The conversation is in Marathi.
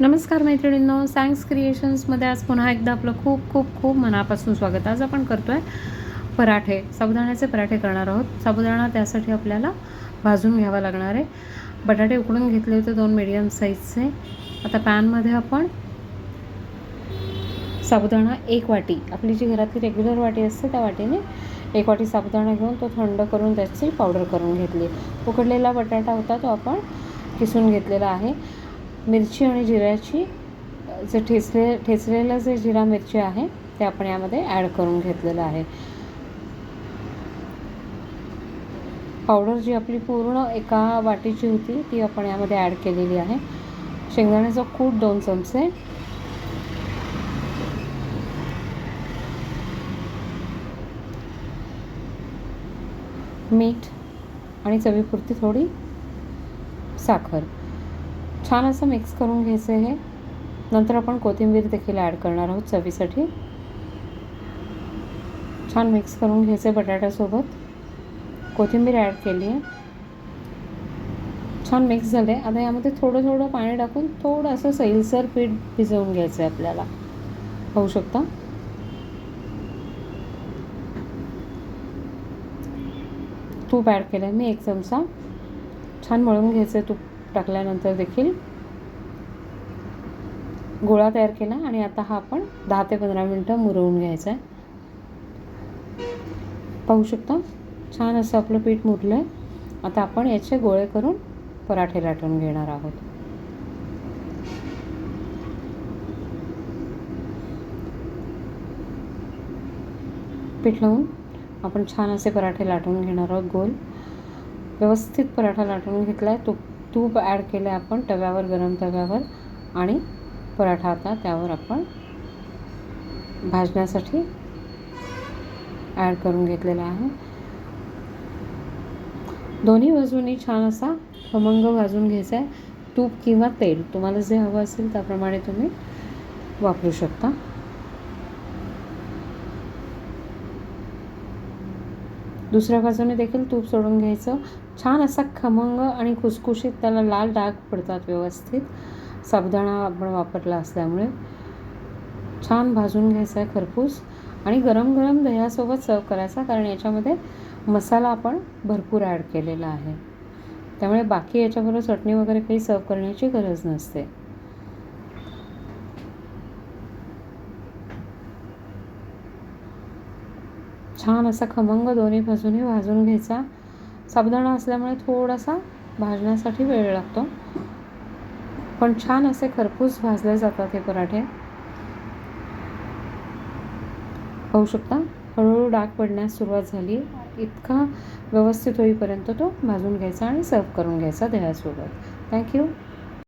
नमस्कार मैत्रिणींनो सायन्स क्रिएशन्समध्ये आज पुन्हा एकदा आपलं खूप खूप खूप मनापासून स्वागत. आज आपण करतो आहे पराठे साबुदाण्याचे पराठे करणार आहोत. साबुदाणा त्यासाठी आपल्याला भाजून घ्यावा लागणार आहे. बटाटे उकडून घेतले होते दोन मिडियम साईजचे आता पॅनमध्ये आपण साबुदाणा एक वाटी आपली जी घरातली रेग्युलर वाटी असते त्या वाटीने एक वाटी साबुदाणा घेऊन तो थंड करून त्याची पावडर करून घेतली. उकडलेला बटाटा होता तो आपण किसून घेतलेला आहे. मिरची आणि जिऱ्याची जे ठेचले ठेचलेलं जे जिरा मिरची आहे ते आपण यामध्ये ॲड करून घेतलेलं आहे. पावडर जी आपली पूर्ण एका वाटीची होती ती आपण यामध्ये ॲड केलेली आहे. शेंगदाण्याचा कूट दोन चमचे. मीठ आणि चवीपुरती थोडी साखर. छान असं मिक्स करून घ्यायचं आहे नंतर आपण कोथिंबीर देखील ॲड करणार आहोत चवीसाठी. छान मिक्स करून घ्यायचं आहे बटाट्यासोबत. कोथिंबीर ॲड केली आहे. छान मिक्स झालं आहे आता यामध्ये थोडं थोडं पाणी टाकून थोडं असं सैलसर पीठ भिजवून घ्यायचं आहे आपल्याला. पाहू शकता? तूप ॲड केलं आहे मी एक चमचा. छान मळून घ्यायचं आहे तूप टाकल्यानंतर देखील. गोळा तयार केला आणि आता हा आपण दहा ते पंधरा मिनटं मुरवून घ्यायचा आहे. पाहू शकता छान असं आपलं पीठ मुरलं आहे आता आपण याचे गोळे करून पराठे लाटून घेणार आहोत. पीठ लावून आपण छान असे पराठे लाटून घेणार आहोत गोल. व्यवस्थित पराठा लाटून घेतला आहे तूप तूप ॲड केलं आहे आपण तव्यावर गरम तव्यावर आणि पराठा होता त्यावर आपण भाजण्यासाठी ॲड करून घेतलेला आहे. दोन्ही बाजूनी छान असा खमंग भाजून घ्यायचा आहे. तूप किंवा तेल तुम्हाला जे हवं असेल त्याप्रमाणे तुम्ही वापरू शकता. दुसऱ्या बाजूने देखील तूप सोडून घ्यायचं. छान असा खमंग आणि खुसखुशीत त्याला लाल डाग पडतात व्यवस्थित. साबुदाणा आपण वापरला असल्यामुळे छान भाजून घ्यायचा आहे खरपूस आणि गरम गरम दह्यासोबत सर्व करायचा कारण याच्यामध्ये मसाला आपण भरपूर ॲड केलेला आहे. त्यामुळे बाकी याच्याबरोबर चटणी वगैरे काही सर्व करण्याची गरज नसते. छान असा खमंग दोन्ही बाजूने भाजून घ्यायचा. साबुदाणा असल्यामुळे थोडासा भाजण्यासाठी वेळ लागतो. पण छान असे खरपूस भाजले जातात हे पराठे. पाहू शकता हळूहळू डाग पडण्यास सुरुवात झाली. इतका व्यवस्थित होईपर्यंत तो भाजून घ्यायचा आणि सर्व करून घ्यायचा दह्यासोबत थँक्यू